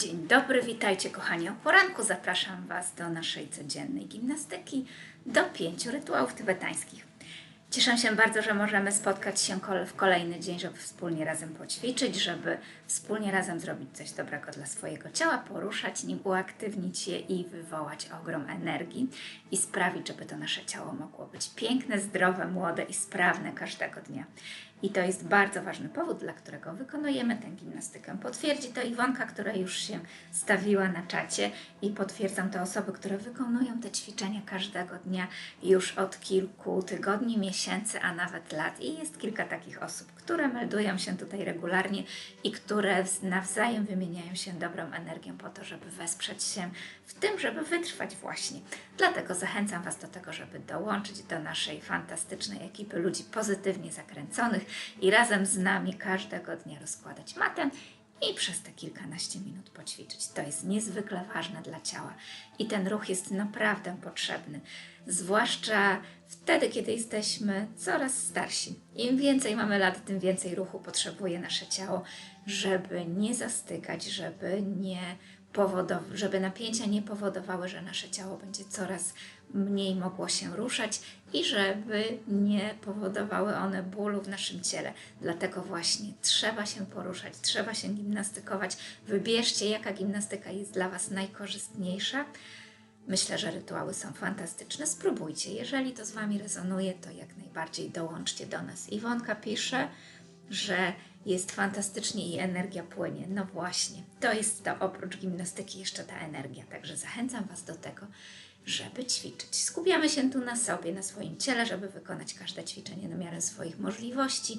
Dzień dobry, witajcie kochani o poranku. Zapraszam Was do naszej codziennej gimnastyki, do pięciu rytuałów tybetańskich. Cieszę się bardzo, że możemy spotkać się w kolejny dzień, żeby wspólnie razem poćwiczyć, żeby wspólnie razem zrobić coś dobrego dla swojego ciała, poruszać nim, uaktywnić je i wywołać ogrom energii i sprawić, żeby to nasze ciało mogło być piękne, zdrowe, młode i sprawne każdego dnia. I to jest bardzo ważny powód, dla którego wykonujemy tę gimnastykę. Potwierdzi to Iwonka, która już się stawiła na czacie i potwierdzam te osoby, które wykonują te ćwiczenia każdego dnia już od kilku tygodni, miesięcy, a nawet lat. I jest kilka takich osób, które meldują się tutaj regularnie i które nawzajem wymieniają się dobrą energią po to, żeby wesprzeć się w tym, żeby wytrwać właśnie. Dlatego zachęcam Was do tego, żeby dołączyć do naszej fantastycznej ekipy ludzi pozytywnie zakręconych i razem z nami każdego dnia rozkładać matę i przez te kilkanaście minut poćwiczyć. To jest niezwykle ważne dla ciała i ten ruch jest naprawdę potrzebny, zwłaszcza wtedy, kiedy jesteśmy coraz starsi. Im więcej mamy lat, tym więcej ruchu potrzebuje nasze ciało, żeby nie zastykać, żeby nie powodow- żeby napięcia nie powodowały, że nasze ciało będzie coraz mniej mogło się ruszać i żeby nie powodowały one bólu w naszym ciele. Dlatego właśnie trzeba się poruszać, trzeba się gimnastykować. Wybierzcie, jaka gimnastyka jest dla Was najkorzystniejsza. Myślę, że rytuały są fantastyczne. Spróbujcie. Jeżeli to z Wami rezonuje, to jak najbardziej dołączcie do nas. Iwonka pisze, że jest fantastycznie i energia płynie. No właśnie, to jest to oprócz gimnastyki jeszcze ta energia. Także zachęcam Was do tego, żeby ćwiczyć. Skupiamy się tu na sobie, na swoim ciele, żeby wykonać każde ćwiczenie na miarę swoich możliwości.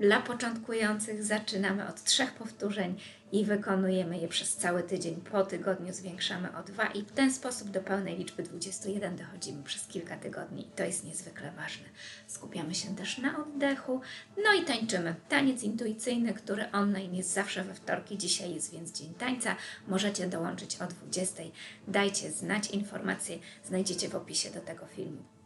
Dla początkujących zaczynamy od trzech powtórzeń i wykonujemy je przez cały tydzień. Po tygodniu zwiększamy o dwa i w ten sposób do pełnej liczby 21 dochodzimy przez kilka tygodni. I to jest niezwykle ważne. Skupiamy się też na oddechu. No i tańczymy. Taniec intuicyjny, który online jest zawsze we wtorki. Dzisiaj jest więc Dzień Tańca. Możecie dołączyć o 20. Dajcie znać informacje. Znajdziecie w opisie do tego filmu.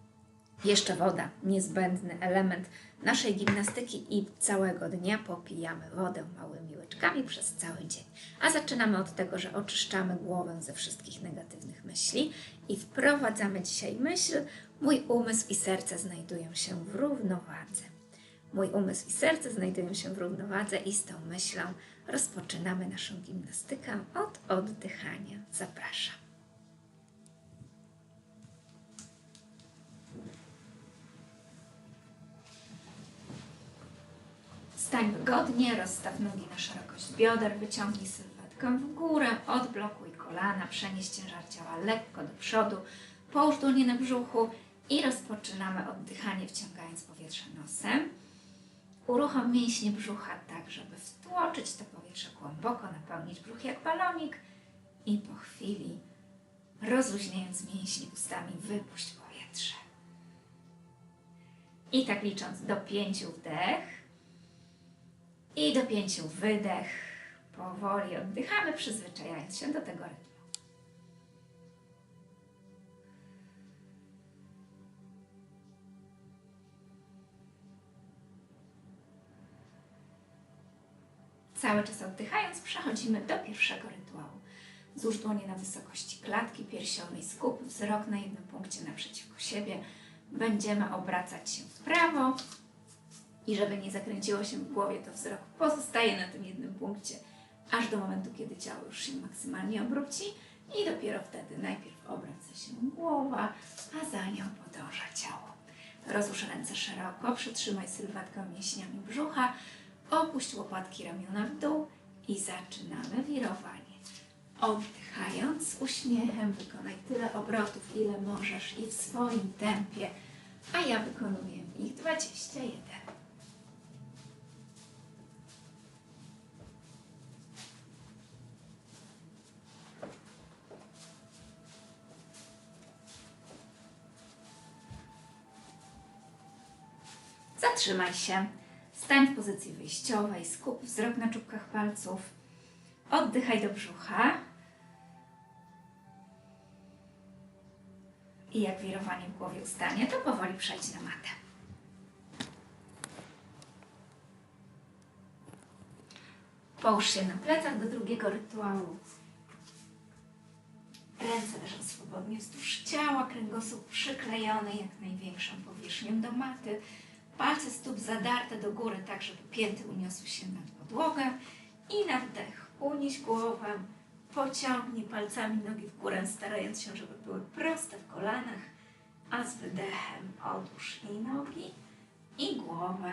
Jeszcze woda, niezbędny element naszej gimnastyki i całego dnia popijamy wodę małymi łyczkami przez cały dzień. A zaczynamy od tego, że oczyszczamy głowę ze wszystkich negatywnych myśli i wprowadzamy dzisiaj myśl: mój umysł i serce znajdują się w równowadze. Mój umysł i serce znajdują się w równowadze i z tą myślą rozpoczynamy naszą gimnastykę od oddychania. Zapraszam. Stań wygodnie, rozstaw nogi na szerokość bioder, wyciągnij sylwetkę w górę, odblokuj kolana, przenieś ciężar ciała lekko do przodu, połóż dłonie na brzuchu i rozpoczynamy oddychanie, wciągając powietrze nosem. Uruchom mięśnie brzucha tak, żeby wtłoczyć to powietrze głęboko, napełnić brzuch jak balonik i po chwili, rozluźniając mięśnie ustami, wypuść powietrze. I tak licząc do pięciu wdech, i do pięciu wydech. Powoli oddychamy, przyzwyczajając się do tego rytmu. Cały czas oddychając, przechodzimy do pierwszego rytuału. Złóż dłonie na wysokości klatki piersiowej, skup wzrok na jednym punkcie naprzeciwko siebie. Będziemy obracać się w prawo, i żeby nie zakręciło się w głowie, to wzrok pozostaje na tym jednym punkcie, aż do momentu, kiedy ciało już się maksymalnie obróci i dopiero wtedy najpierw obraca się głowa, a za nią podąża ciało. Rozłóż ręce szeroko, przytrzymaj sylwetkę mięśniami brzucha, opuść łopatki ramiona w dół i zaczynamy wirowanie. Oddychając uśmiechem wykonaj tyle obrotów, ile możesz i w swoim tempie, a ja wykonuję ich 21. Zatrzymaj się. Stań w pozycji wyjściowej, skup wzrok na czubkach palców. Oddychaj do brzucha. I jak wirowanie w głowie ustanie, to powoli przejdź na matę. Połóż się na plecach do drugiego rytuału Ręce leżą swobodnie wzdłuż ciała, kręgosłup przyklejony jak największą powierzchnią do maty. Palce stóp zadarte do góry, tak żeby pięty uniosły się nad podłogę. I na wdech unieś głowę, pociągnij palcami nogi w górę, starając się, żeby były proste w kolanach, a z wydechem odłóż i nogi, i głowę.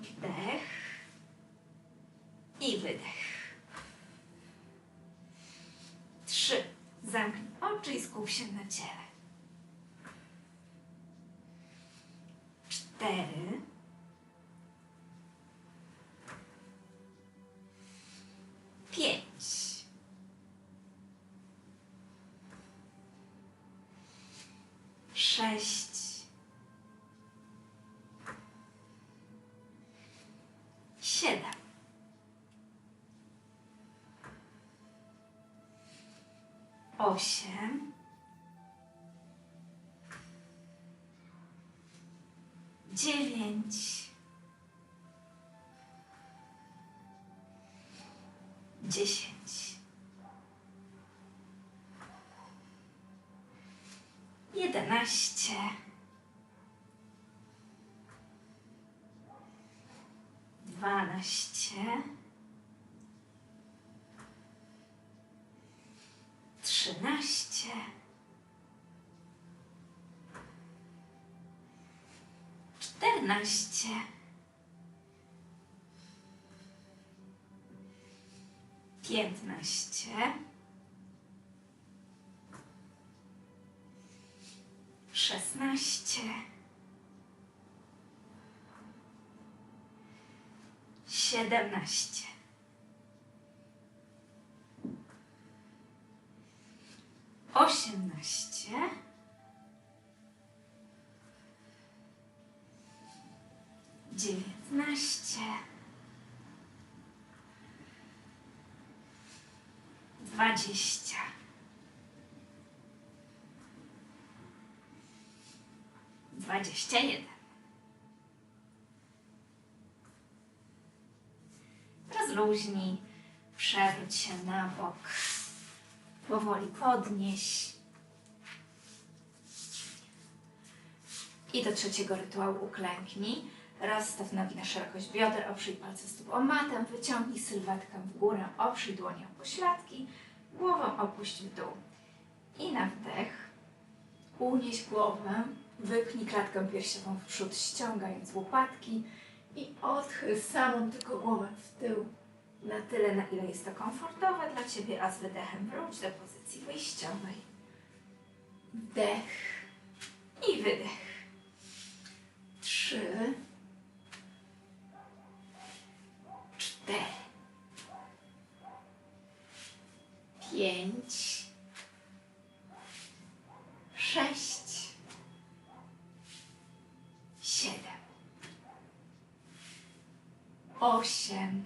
Wdech i wydech. Trzy. Zamknij oczy i skup się na ciele. Cztery. Pięć. Sześć. Siedem. Osiem. Dziewięć. Dziesięć. Jedenaście. Dwanaście. 15. Piętnaście. Szesnaście. Siedemnaście. Osiemnaście. Dziewiętnaście. Dwadzieścia. Dwadzieścia jeden. Rozluźnij, przewróć się na bok. Powoli podnieś. I do trzeciego rytuału uklęknij. Rozstaw nogi na szerokość bioder, oprzyj palce stóp o matę, wyciągnij sylwetkę w górę, oprzyj dłonią pośladki, głowę opuść w dół. I na wdech unieś głowę, wypnij klatkę piersiową w przód, ściągając łopatki i odchyl samą tylko głowę w tył na tyle, na ile jest to komfortowe dla Ciebie, a z wydechem wróć do pozycji wyjściowej. Wdech i wydech. Trzy, pięć, sześć, siedem, osiem,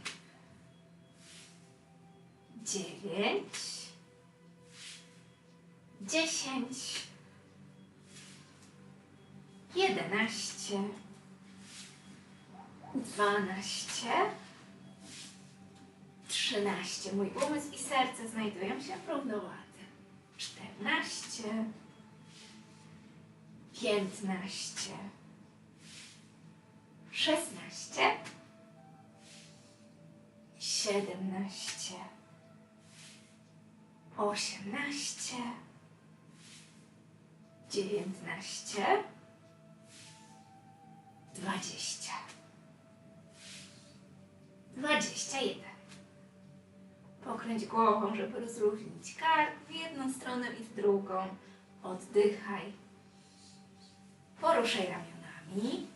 dziewięć, dziesięć, jedenaście, dwanaście, trzynaście. Mój umysł znajdują się. Czternaście, piętnaście, szesnaście, siedemnaście, osiemnaście, dziewiętnaście, dwadzieścia, dwadzieścia jeden. Pokręć głową, żeby rozluźnić kark w jedną stronę i w drugą. Oddychaj. Poruszaj ramionami.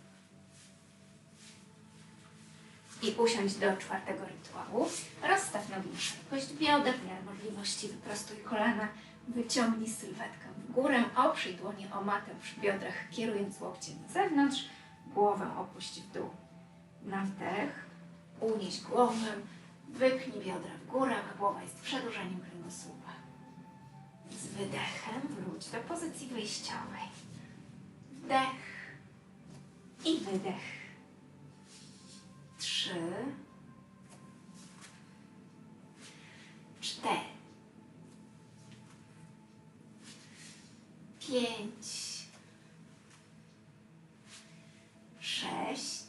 I usiądź do czwartego rytuału. Rozstaw nogi na szerokość bioder, w miarę możliwości wyprostuj kolana, wyciągnij sylwetkę w górę, oprzyj dłonie o matę przy biodrach, kierując łokcie na zewnątrz, głowę opuść w dół. Na wdech, unieś głowę, wypnij biodra w górę, a głowa jest przedłużeniem kręgosłupa. Z wydechem wróć do pozycji wyjściowej. Wdech i wydech. Trzy, cztery, pięć, sześć,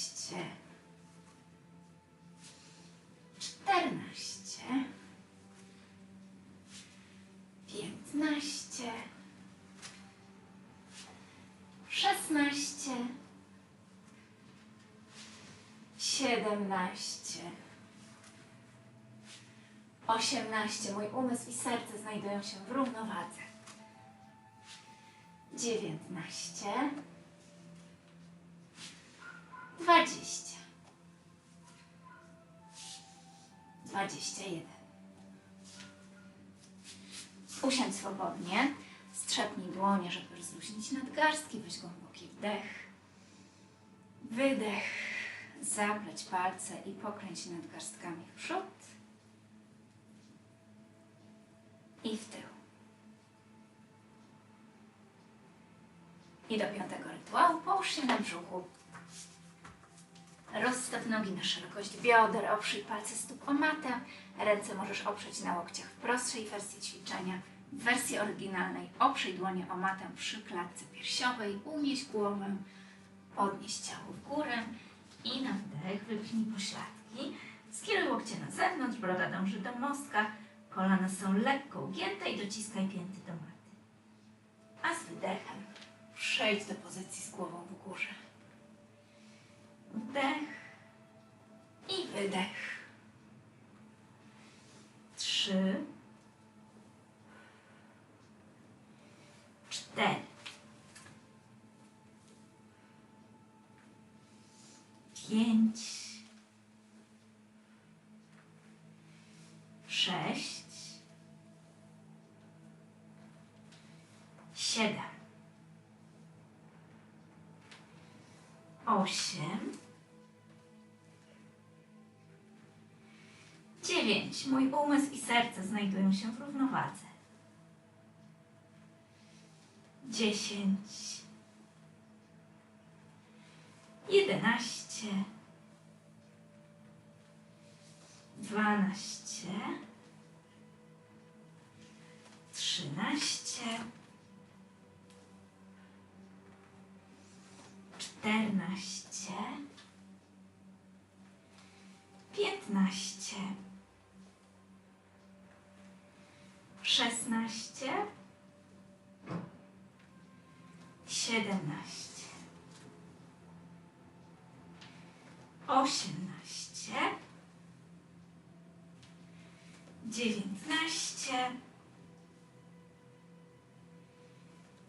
17. 18. Mój umysł i serce znajdują się w równowadze. 19. 20. 21. Usiądź swobodnie. Strzepnij dłonie, żeby rozluźnić nadgarstki. Weź głęboki wdech. Wydech zapleć palce i pokręć nadgarstkami w przód i w tył. I do piątego rytuału połóż się na brzuchu. Rozstaw nogi na szerokość bioder, oprzyj palce stóp o matę. Ręce możesz oprzeć na łokciach w prostszej wersji ćwiczenia. W wersji oryginalnej oprzyj dłonie o matę przy klatce piersiowej, unieś głowę, podnieś ciało w górę i na wdech wypchnij pośladki. Skieruj łokcie na zewnątrz, broda dąży do mostka, kolana są lekko ugięte i dociskaj pięty do maty. A z wydechem przejdź do pozycji z głową w górze. Wdech i wydech. Osiem, dziewięć. Mój umysł i serce znajdują się w równowadze. Dziesięć, jedenaście, dwanaście, trzynaście, czternaście, piętnaście, szesnaście, siedemnaście, osiemnaście, dziewiętnaście,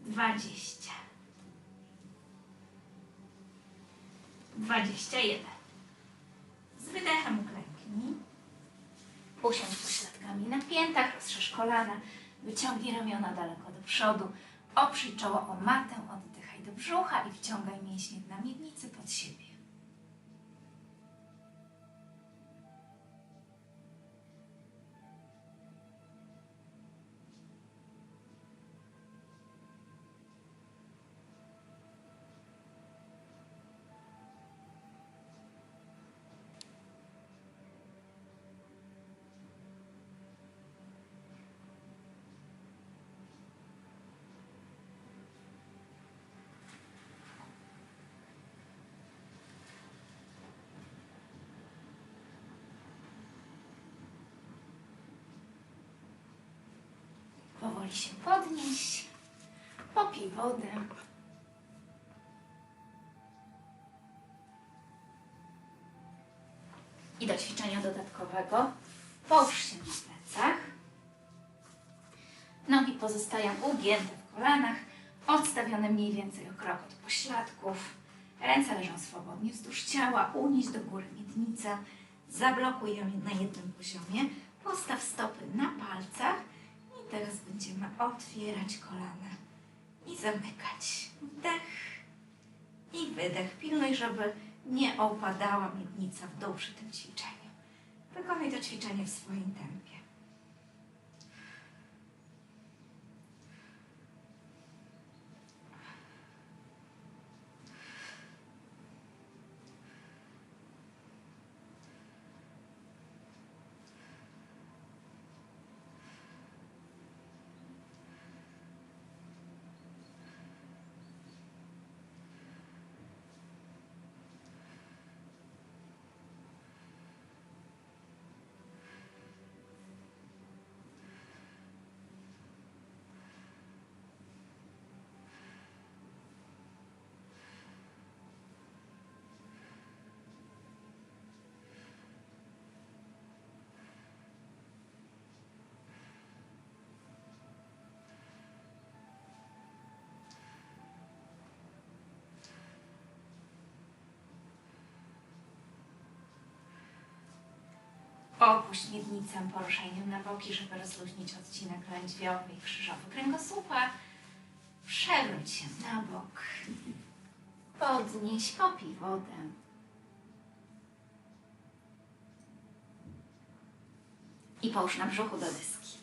dwadzieścia, dwadzieścia jeden. Z wydechem uklęknij. Usiądź pośladkami na piętach, rozszerz kolana, wyciągnij ramiona daleko do przodu, oprzyj czoło o matę, oddychaj do brzucha i wciągaj mięśnie na miednicy pod siebie. Powoli się podnieś, popij wodę. I do ćwiczenia dodatkowego. Połóż się na plecach. Nogi pozostają ugięte w kolanach, odstawione mniej więcej o krok od pośladków. Ręce leżą swobodnie wzdłuż ciała, unieś do góry miednicę, zablokuj ją na jednym poziomie, postaw stopy na palcach teraz będziemy otwierać kolana i zamykać. Wdech i wydech. Pilnuj, żeby nie opadała miednica w dół przy tym ćwiczeniu. Wykonaj to ćwiczenie w swoim tempie. Opuść miednicę poruszeniem na boki, żeby rozluźnić odcinek lędźwiowy i krzyżowy kręgosłupa. Przewróć się na bok. Podnieś, popij wodę. I połóż na brzuchu do dyski.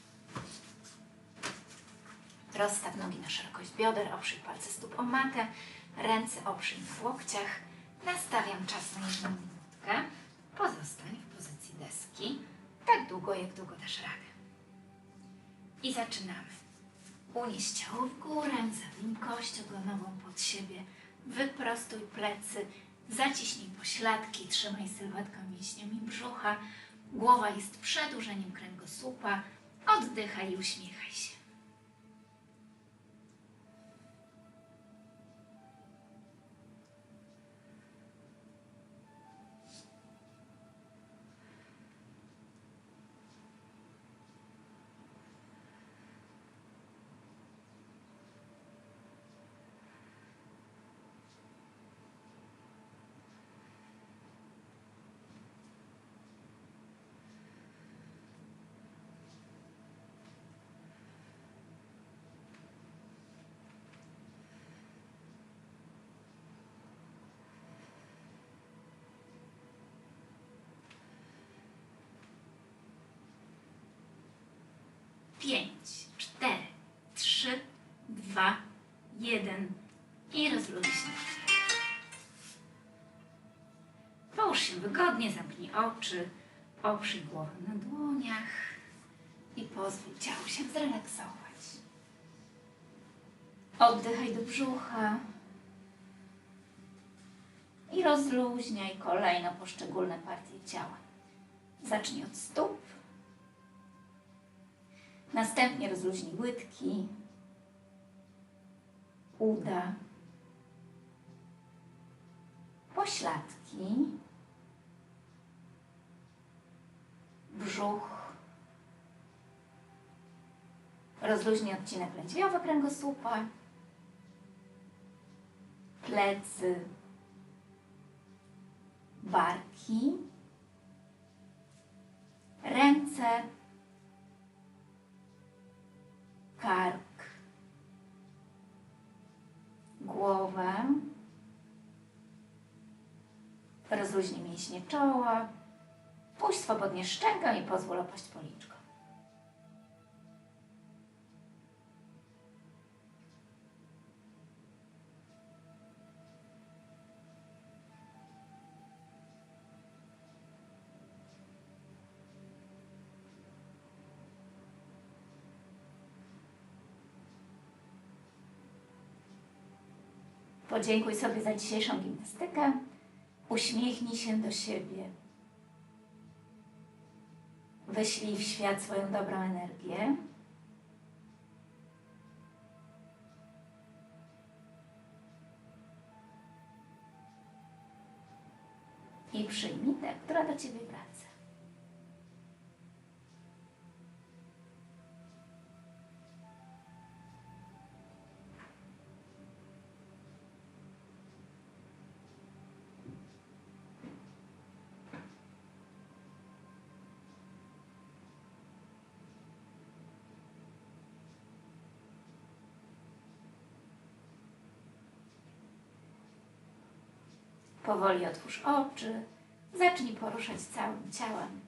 Rozstaw nogi na szerokość bioder, oprzyj palce stóp o matę, ręce oprzyj na łokciach. Nastawiam czas na jedną minutkę. Pozostań w deski tak długo, jak długo dasz radę. I zaczynamy. Unieś ciało w górę, zawinij kość ogonową pod siebie, wyprostuj plecy, zaciśnij pośladki, trzymaj sylwetkę mięśniami brzucha, głowa jest przedłużeniem kręgosłupa, oddychaj i uśmiechaj się. Pięć, cztery, trzy, dwa, jeden i rozluźnij. Połóż się wygodnie, zamknij oczy, oprzyj głowę na dłoniach i pozwól ciału się zrelaksować. Oddychaj do brzucha i rozluźniaj kolejno poszczególne partie ciała. Zacznij od stóp, Następnie rozluźnij łydki, uda, pośladki, brzuch. Rozluźnij odcinek lędźwiowy kręgosłupa, plecy, barki, ręce, rozluźnij mięśnie czoła, puść swobodnie szczękę i pozwól opaść policzką. Podziękuj sobie za dzisiejszą gimnastykę. Uśmiechnij się do siebie. Wyślij w świat swoją dobrą energię. I przyjmij tę, która do Ciebie wraca. Powoli otwórz oczy. Zacznij poruszać całym ciałem.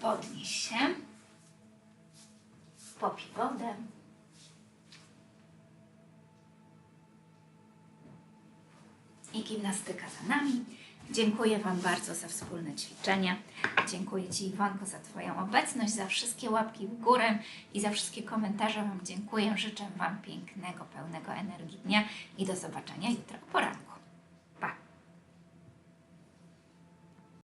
Podnieś się. Popij wodę. I gimnastyka za nami. Dziękuję Wam bardzo za wspólne ćwiczenie. Dziękuję Ci, Iwonko, za Twoją obecność, za wszystkie łapki w górę i za wszystkie komentarze Wam dziękuję. Życzę Wam pięknego, pełnego energii dnia i do zobaczenia jutro o poranku.